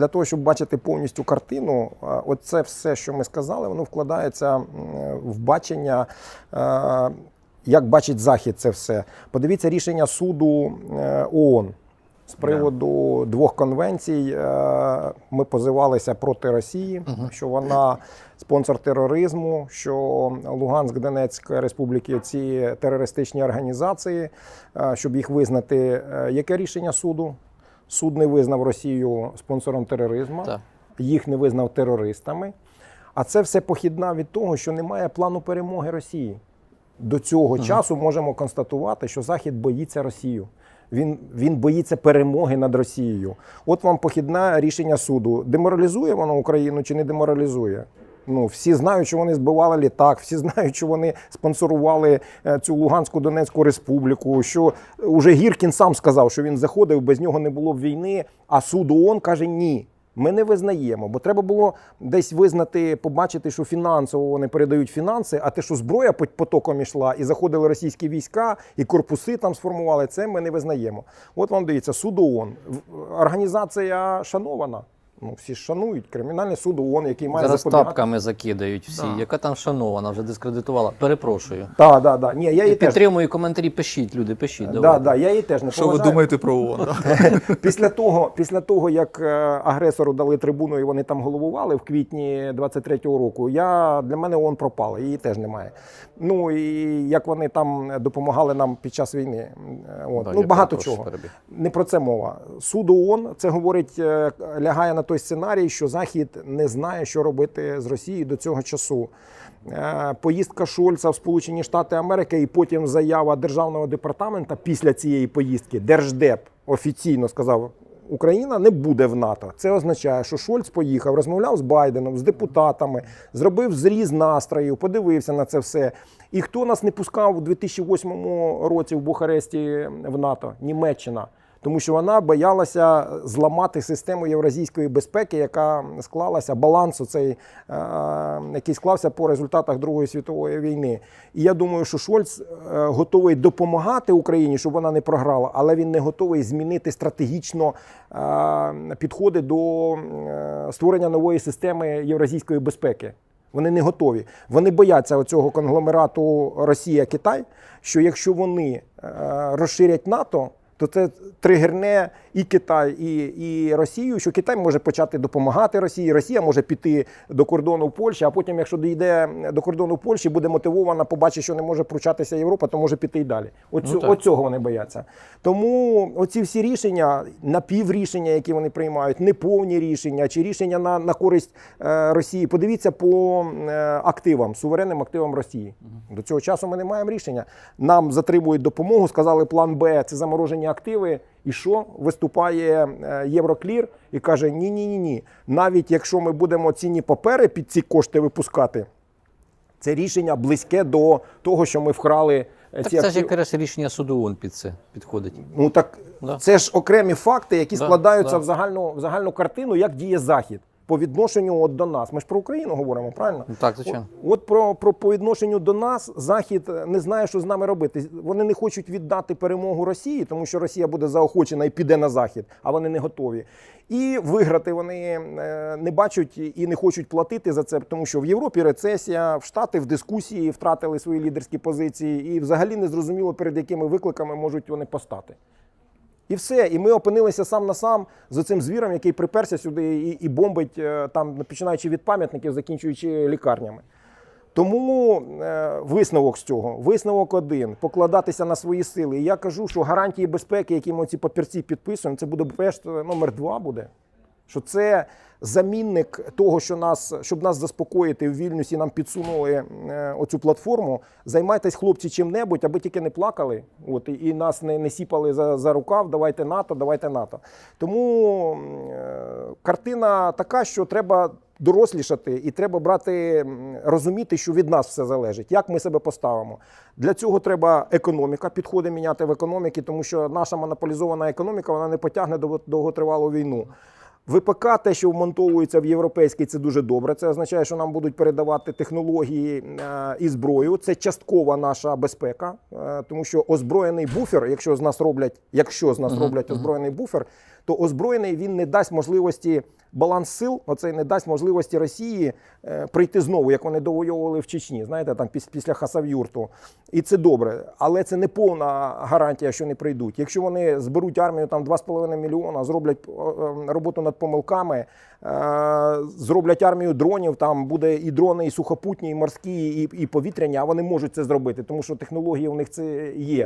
для того, щоб бачити повністю картину, оце все, що ми сказали, воно вкладається в бачення, е, як бачить Захід це все. Подивіться рішення суду е, ООН. З приводу двох конвенцій е, ми позивалися проти Росії, що вона спонсор тероризму, що Луганськ, Донецька республіки ці терористичні організації, щоб їх визнати. Яке рішення суду? Суд не визнав Росію спонсором тероризму, Так. їх не визнав терористами. А це все похідна від того, що немає плану перемоги Росії. До цього часу можемо констатувати, що Захід боїться Росію. Він, він боїться перемоги над Росією. От вам похідне рішення суду. Деморалізує воно Україну чи не деморалізує? Ну, всі знають, що вони збивали літак, всі знають, що вони спонсорували е, цю Луганську Донецьку республіку. Що уже Гіркін сам сказав, що він заходив, без нього не було б війни. А суд ООН каже ні. Ми не визнаємо, бо треба було десь визнати, побачити, що фінансово вони передають фінанси, а те, що зброя потоком ішла, і заходили російські війська, і корпуси там сформували, це ми не визнаємо. От вам дивіться, суд ООН. Організація шанована. Ну, всі ж шанують. Кримінальний суд ООН, який має Зараз запобігати. тапками закидають всі. Да. Яка там шанована, вже дискредитувала. Перепрошую. Так, так, так. Ні, я її теж. підтримую коментарі, пишіть, люди, пишіть. Да, да, я її теж не Що ви думаєте про ООН? Після того, після того, як е, агресору дали трибуну і вони там головували в квітні 23-го року, я для мене ООН пропала, її теж немає. Ну і як вони там допомагали нам під час війни. От. Да, ну багато чого. перебіг. Не про це мова. Суд ООН це говорить, е, лягає на той сценарій, що Захід не знає, що робити з Росією до цього часу. Е, Поїздка Шольца в Сполучені Штати Америки і потім заява державного департамента після цієї поїздки Держдеп офіційно сказав. Україна не буде в НАТО. Це означає, що Шольц поїхав, розмовляв з Байденом, з депутатами, зробив зріз настроїв, подивився на це все. І хто нас не пускав у 2008 році в Бухаресті в НАТО? Німеччина. Тому що вона боялася зламати систему євразійської безпеки, яка склалася, баланс цей, е, який склався по результатах Другої світової війни. І я думаю, що Шольц е, готовий допомагати Україні, щоб вона не програла, але він не готовий змінити стратегічно е, підходи до створення нової системи євразійської безпеки. Вони не готові. Вони бояться оцього конгломерату Росія-Китай, що якщо вони розширять НАТО, то це тригерне і Китай, і, і Росію, що Китай може почати допомагати Росії, Росія може піти до кордону Польщі, а потім, якщо дійде до кордону Польщі, буде мотивована, побачить, що не може пручатися Європа, то може піти й далі. Оцю, Ну, так. оцього вони бояться. Тому оці всі рішення, напіврішення, які вони приймають, неповні рішення чи рішення на, на користь е, Росії. Подивіться по е, активам, суверенним активам Росії. До цього часу ми не маємо рішення. Нам затримують допомогу, сказали план Б це заморожені активи. І що виступає е, Євроклір і каже: ні, ні, ні, ні. Навіть якщо ми будемо цінні папери під ці кошти випускати, це рішення близьке до того, що ми вкрали е, Так ці це ж якраз рішення суду ООН під це підходить. Ну так Да. це ж окремі факти, які Да, складаються да. в загальну в загальну картину, як діє Захід по відношенню от до нас. Ми ж про Україну говоримо, правильно? Ну, так, звичайно. От, от про, про по відношенню до нас Захід е, не знає, що з нами робити. Вони не хочуть віддати перемогу Росії, тому що Росія буде заохочена і піде на захід, а вони не готові. І виграти вони е, не бачать і не хочуть платити за це, тому що в Європі рецесія, в Штати в дискусії втратили свої лідерські позиції, і взагалі не зрозуміло, перед якими викликами можуть вони постати. І все. І ми опинилися сам на сам з цим звіром, який приперся сюди і, і бомбить е, там, починаючи від пам'ятників, закінчуючи лікарнями. Тому е, висновок з цього, висновок один покладатися на свої сили. І я кажу, що гарантії безпеки, які ми ці папірці підписуємо, це буде пешт номер два буде. Що це замінник того, що нас, щоб нас заспокоїти в Вільнюсі, нам підсунули е, оцю платформу. Займайтесь, хлопці, чим-небудь, аби тільки не плакали, от і, нас не, не сіпали за, за рукав. Давайте НАТО, давайте НАТО. Тому е, картина така, що треба дорослішати, і треба брати, розуміти, що від нас все залежить, як ми себе поставимо. Для цього треба економіка, підходи міняти в економіки, тому що наша монополізована економіка вона не потягне дов- довготривалу війну. ВПК, те, що вмонтовується в європейський, це дуже добре. Це означає, що нам будуть передавати технології е, і зброю. Це часткова наша безпека, е, тому що озброєний буфер, якщо з нас роблять, якщо з нас роблять озброєний буфер, то озброєний він не дасть можливості баланс сил оцей не дасть можливості Росії е, прийти знову, як вони довоювали в Чечні, знаєте, там піс- після Хасавюрту. І це добре, але це не повна гарантія, що не прийдуть. Якщо вони зберуть армію там 2,5 мільйона, зроблять роботу над помилками, е, зроблять армію дронів, там буде і дрони, і сухопутні, і морські, і, і повітряні, а вони можуть це зробити, тому що технології у них це є.